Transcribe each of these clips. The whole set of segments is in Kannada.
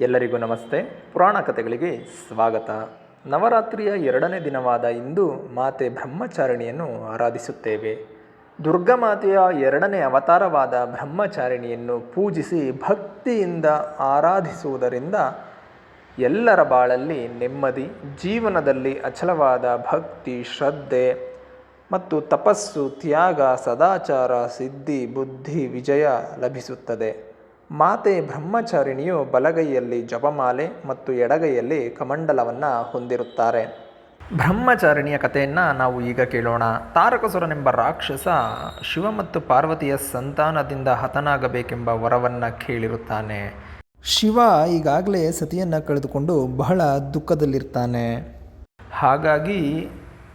ಎಲ್ಲರಿಗೂ ನಮಸ್ತೆ. ಪುರಾಣ ಕಥೆಗಳಿಗೆ ಸ್ವಾಗತ. ನವರಾತ್ರಿಯ ಎರಡನೇ ದಿನವಾದ ಇಂದು ಮಾತೆ ಬ್ರಹ್ಮಚಾರಿಣಿಯನ್ನು ಆರಾಧಿಸುತ್ತೇವೆ. ದುರ್ಗಮಾತೆಯ ಎರಡನೇ ಅವತಾರವಾದ ಬ್ರಹ್ಮಚಾರಿಣಿಯನ್ನು ಪೂಜಿಸಿ ಭಕ್ತಿಯಿಂದ ಆರಾಧಿಸುವುದರಿಂದ ಎಲ್ಲರ ಬಾಳಲ್ಲಿ ನೆಮ್ಮದಿ, ಜೀವನದಲ್ಲಿ ಅಚಲವಾದ ಭಕ್ತಿ, ಶ್ರದ್ಧೆ ಮತ್ತು ತಪಸ್ಸು, ತ್ಯಾಗ, ಸದಾಚಾರ, ಸಿದ್ಧಿ, ಬುದ್ಧಿ, ವಿಜಯ ಲಭಿಸುತ್ತದೆ. ಮಾತೆ ಬ್ರಹ್ಮಚಾರಿಣಿಯು ಬಲಗೈಯಲ್ಲಿ ಜಪಮಾಲೆ ಮತ್ತು ಎಡಗೈಯಲ್ಲಿ ಕಮಂಡಲವನ್ನು ಹೊಂದಿರುತ್ತಾರೆ. ಬ್ರಹ್ಮಚಾರಿಣಿಯ ಕಥೆಯನ್ನು ನಾವು ಈಗ ಕೇಳೋಣ. ತಾರಕಸುರನೆಂಬ ರಾಕ್ಷಸ ಶಿವ ಮತ್ತು ಪಾರ್ವತಿಯ ಸಂತಾನದಿಂದ ಹತನಾಗಬೇಕೆಂಬ ವರವನ್ನು ಕೇಳಿರುತ್ತಾನೆ. ಶಿವ ಈಗಾಗಲೇ ಸತಿಯನ್ನು ಕಳೆದುಕೊಂಡು ಬಹಳ ದುಃಖದಲ್ಲಿರ್ತಾನೆ. ಹಾಗಾಗಿ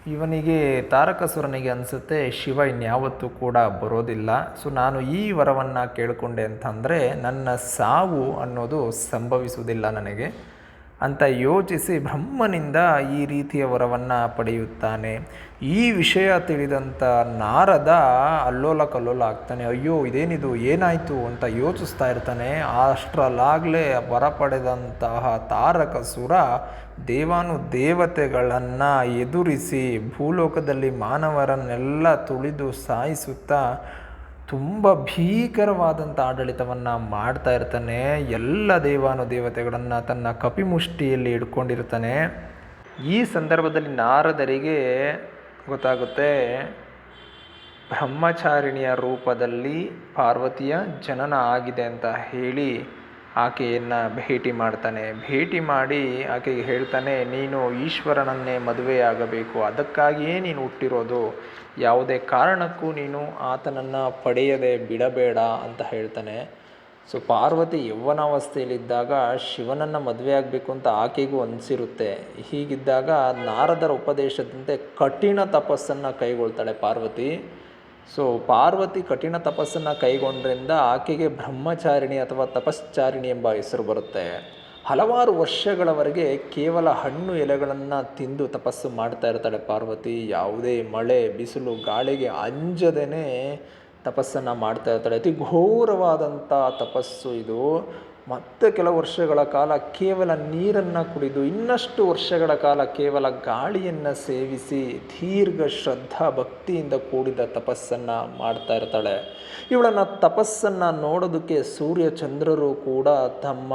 ಇವನಿಗೆ ತಾರಕಸುರನಿಗೆ ಅನಿಸುತ್ತೆ, ಶಿವ ಇನ್ಯಾವತ್ತೂ ಕೂಡ ಬರೋದಿಲ್ಲ. ಸೊ, ನಾನು ಈ ವರವನ್ನು ಕೇಳಿಕೊಂಡೆ ಅಂತಂದರೆ, ನನ್ನ ಸಾವು ಅನ್ನೋದು ಸಂಭವಿಸುವುದಿಲ್ಲ ನನಗೆ. ಅಂತ ಯೋಚಿಸಿ ಬ್ರಹ್ಮನಿಂದ ಈ ರೀತಿಯ ವರವನ್ನು ಪಡೆಯುತ್ತಾನೆ. ಈ ವಿಷಯ ತಿಳಿದಂಥ ನಾರದ ಅಲ್ಲೋಲ ಕಲ್ಲೋಲ ಆಗ್ತಾನೆ, ಅಯ್ಯೋ, ಇದೇನಿದು, ಏನಾಯಿತು? ಅಂತ ಯೋಚಿಸ್ತಾ ಇರ್ತಾನೆ. ಅಷ್ಟರಲ್ಲಾಗಲೇ ವರ ಪಡೆದಂತಹ ತಾರಕಸುರ ದೇವಾನು ದೇವತೆಗಳನ್ನು ಎದುರಿಸಿ ಭೂಲೋಕದಲ್ಲಿ ಮಾನವರನ್ನೆಲ್ಲ ತುಳಿದು ಸಾಯಿಸುತ್ತಾ ತುಂಬ ಭೀಕರವಾದಂಥ ಆಡಳಿತವನ್ನು ಮಾಡ್ತಾ ಇರ್ತಾನೆ, ಎಲ್ಲ ದೇವಾನು ದೇವತೆಗಳನ್ನು ತನ್ನ ಕಪಿಮುಷ್ಟಿಯಲ್ಲಿ ಇಟ್ಕೊಂಡಿರ್ತಾನೆ ಈ ಸಂದರ್ಭದಲ್ಲಿ ನಾರದರಿಗೆ ಗೊತ್ತಾಗುತ್ತೆ, ಬ್ರಹ್ಮಚಾರಿಣಿಯ ರೂಪದಲ್ಲಿ ಪಾರ್ವತಿಯ ಜನನ ಆಗಿದೆ ಅಂತ ಹೇಳಿ ಆಕೆಯನ್ನು ಭೇಟಿ ಮಾಡ್ತಾನೆ. ಭೇಟಿ ಮಾಡಿ ಆಕೆಗೆ ಹೇಳ್ತಾನೆ, ನೀನು ಈಶ್ವರನನ್ನೇ ಮದುವೆಯಾಗಬೇಕು. ಅದಕ್ಕಾಗಿಯೇ ನೀನು ಹುಟ್ಟಿರೋದು. ಯಾವುದೇ ಕಾರಣಕ್ಕೂ ನೀನು ಆತನನ್ನು ಪಡೆಯದೆ ಬಿಡಬೇಡ ಅಂತ ಹೇಳ್ತಾನೆ. ಸೊ, ಪಾರ್ವತಿ ಯೌವನಾವಸ್ಥೆಯಲ್ಲಿದ್ದಾಗ ಶಿವನನ್ನು ಮದುವೆ ಆಗಬೇಕು ಅಂತ ಆಕೆಗೂ ಅನಿಸಿರುತ್ತೆ. ಹೀಗಿದ್ದಾಗ ನಾರದರ ಉಪದೇಶದಂತೆ ಕಠಿಣ ತಪಸ್ಸನ್ನು ಕೈಗೊಳ್ತಾಳೆ ಪಾರ್ವತಿ. ಸೊ ಪಾರ್ವತಿ ಕಠಿಣ ತಪಸ್ಸನ್ನು ಕೈಗೊಂಡ್ರಿಂದ ಆಕೆಗೆ ಬ್ರಹ್ಮಚಾರಿಣಿ ಅಥವಾ ತಪಶ್ಚಾರಿಣಿ ಎಂಬ ಹೆಸರು ಬರುತ್ತೆ. ಹಲವಾರು ವರ್ಷಗಳವರೆಗೆ ಕೇವಲ ಹಣ್ಣು ಎಲೆಗಳನ್ನು ತಿಂದು ತಪಸ್ಸು ಮಾಡ್ತಾ ಇರ್ತಾಳೆ ಪಾರ್ವತಿ. ಯಾವುದೇ ಮಳೆ, ಬಿಸಿಲು, ಗಾಳಿಗೆ ಅಂಜದೇ ತಪಸ್ಸನ್ನು ಮಾಡ್ತಾ ಇರ್ತಾಳೆ. ಅತಿ ಘೋರವಾದಂಥ ತಪಸ್ಸು ಇದು. ಮತ್ತೆ ಕೆಲವು ವರ್ಷಗಳ ಕಾಲ ಕೇವಲ ನೀರನ್ನು ಕುಡಿದು ಇನ್ನಷ್ಟು ವರ್ಷಗಳ ಕಾಲ ಕೇವಲ ಗಾಳಿಯನ್ನು ಸೇವಿಸಿ ದೀರ್ಘ ಶ್ರದ್ಧಾ ಭಕ್ತಿಯಿಂದ ಕೂಡಿದ ತಪಸ್ಸನ್ನು ಮಾಡ್ತಾ ಇರ್ತಾಳೆ. ಇವಳನ್ನು ತಪಸ್ಸನ್ನು ನೋಡೋದಕ್ಕೆ ಸೂರ್ಯ ಚಂದ್ರರು ಕೂಡ ತಮ್ಮ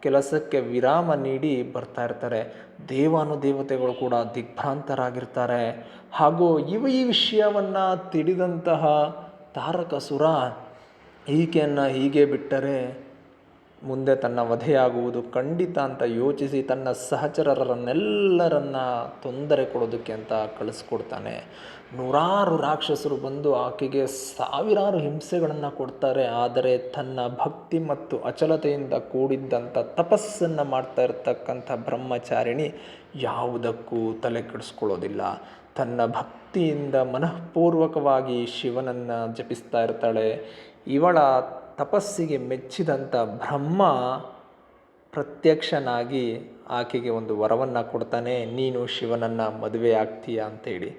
ಕೆಲಸಕ್ಕೆ ವಿರಾಮ ನೀಡಿ ಬರ್ತಾ ಇರ್ತಾರೆ. ದೇವಾನುದೇವತೆಗಳು ಕೂಡ ದಿಗ್ಭ್ರಾಂತರಾಗಿರ್ತಾರೆ. ಹಾಗೂ ಇವ ಈ ವಿಷಯವನ್ನು ತಿಳಿದಂತಹ ತಾರಕಸುರ ಈಕೆಯನ್ನು ಹೀಗೆ ಬಿಟ್ಟರೆ ಮುಂದೆ ತನ್ನ ವಧೆಯಾಗುವುದು ಖಂಡಿತ ಅಂತ ಯೋಚಿಸಿ ತನ್ನ ಸಹಚರರನ್ನೆಲ್ಲರನ್ನ ತೊಂದರೆ ಕೊಡೋದಕ್ಕೆ ಅಂತ ಕಳಿಸ್ಕೊಡ್ತಾನೆ. ನೂರಾರು ರಾಕ್ಷಸರು ಬಂದು ಆಕೆಗೆ ಸಾವಿರಾರು ಹಿಂಸೆಗಳನ್ನು ಕೊಡ್ತಾರೆ. ಆದರೆ ತನ್ನ ಭಕ್ತಿ ಮತ್ತು ಅಚಲತೆಯಿಂದ ಕೂಡಿದ್ದಂಥ ತಪಸ್ಸನ್ನು ಮಾಡ್ತಾ ಇರತಕ್ಕಂಥ ಬ್ರಹ್ಮಚಾರಿಣಿ ಯಾವುದಕ್ಕೂ ತಲೆ ಕೆಡಿಸ್ಕೊಳ್ಳೋದಿಲ್ಲ. ತನ್ನ ಭಕ್ತಿಯಿಂದ ಮನಃಪೂರ್ವಕವಾಗಿ ಶಿವನನ್ನು ಜಪಿಸ್ತಾ ಇರ್ತಾಳೆ. ಇವಳ ತಪಸ್ಸಿಗೆ ಮೆಚ್ಚಿದಂಥ ಬ್ರಹ್ಮ ಪ್ರತ್ಯಕ್ಷನಾಗಿ ಆಕೆಗೆ ಒಂದು ವರವನ್ನು ಕೊಡ್ತಾನೆ, ನೀನು ಶಿವನನ್ನು ಮದುವೆ ಆಗ್ತೀಯ ಅಂತೇಳಿ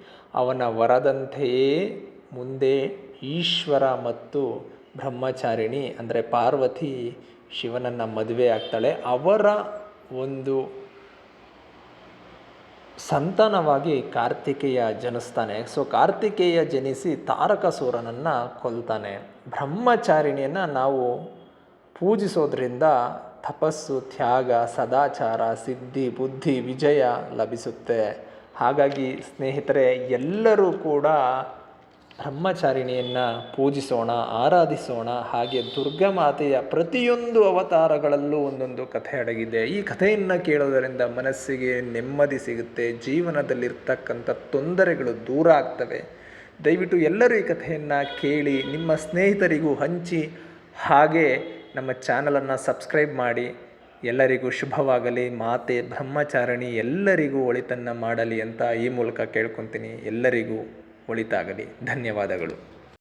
ಅವನ ವರದಂತೆಯೇ ಮುಂದೆ ಈಶ್ವರ ಮತ್ತು ಬ್ರಹ್ಮಚಾರಿಣಿ, ಅಂದರೆ ಪಾರ್ವತಿ ಶಿವನನ್ನು ಮದುವೆ ಆಗ್ತಾಳೆ. ಅವರ ಒಂದು ಸಂತಾನವಾಗಿ ಕಾರ್ತಿಕೇಯ ಜನಿಸ್ತಾನೆ. ಸೊ ಕಾರ್ತಿಕೇಯ ಜನಿಸಿ ತಾರಕಸೂರನನ್ನು ಕೊಲ್ತಾನೆ. ಬ್ರಹ್ಮಚಾರಿಣಿಯನ್ನು ನಾವು ಪೂಜಿಸೋದ್ರಿಂದ ತಪಸ್ಸು, ತ್ಯಾಗ, ಸದಾಚಾರ, ಸಿದ್ಧಿ, ಬುದ್ಧಿ, ವಿಜಯ ಲಭಿಸುತ್ತೆ. ಹಾಗಾಗಿ, ಸ್ನೇಹಿತರೆ, ಎಲ್ಲರೂ ಕೂಡ ಬ್ರಹ್ಮಚಾರಿಣಿಯನ್ನು ಪೂಜಿಸೋಣ, ಆರಾಧಿಸೋಣ. ಹಾಗೆ ದುರ್ಗಾಮಾತೆಯ ಪ್ರತಿಯೊಂದು ಅವತಾರಗಳಲ್ಲೂ ಒಂದೊಂದು ಕಥೆ ಅಡಗಿದೆ. ಈ ಕಥೆಯನ್ನು ಕೇಳೋದರಿಂದ ಮನಸ್ಸಿಗೆ ನೆಮ್ಮದಿ ಸಿಗುತ್ತೆ. ಜೀವನದಲ್ಲಿರ್ತಕ್ಕಂಥ ತೊಂದರೆಗಳು ದೂರ ಆಗ್ತವೆ. ದಯವಿಟ್ಟು ಎಲ್ಲರೂ ಈ ಕಥೆಯನ್ನು ಕೇಳಿ, ನಿಮ್ಮ ಸ್ನೇಹಿತರಿಗೂ ಹಂಚಿ, ಹಾಗೆ ನಮ್ಮ ಚಾನಲನ್ನು ಸಬ್ಸ್ಕ್ರೈಬ್ ಮಾಡಿ. ಎಲ್ಲರಿಗೂ ಶುಭವಾಗಲಿ. ಮಾತೆ ಬ್ರಹ್ಮಚಾರಿಣಿ ಎಲ್ಲರಿಗೂ ಒಳಿತನ್ನು ಮಾಡಲಿ ಅಂತ ಈ ಮೂಲಕ ಕೇಳ್ಕೊತೀನಿ. ಎಲ್ಲರಿಗೂ ಒಳಿತಾಗಲಿ. ಧನ್ಯವಾದಗಳು.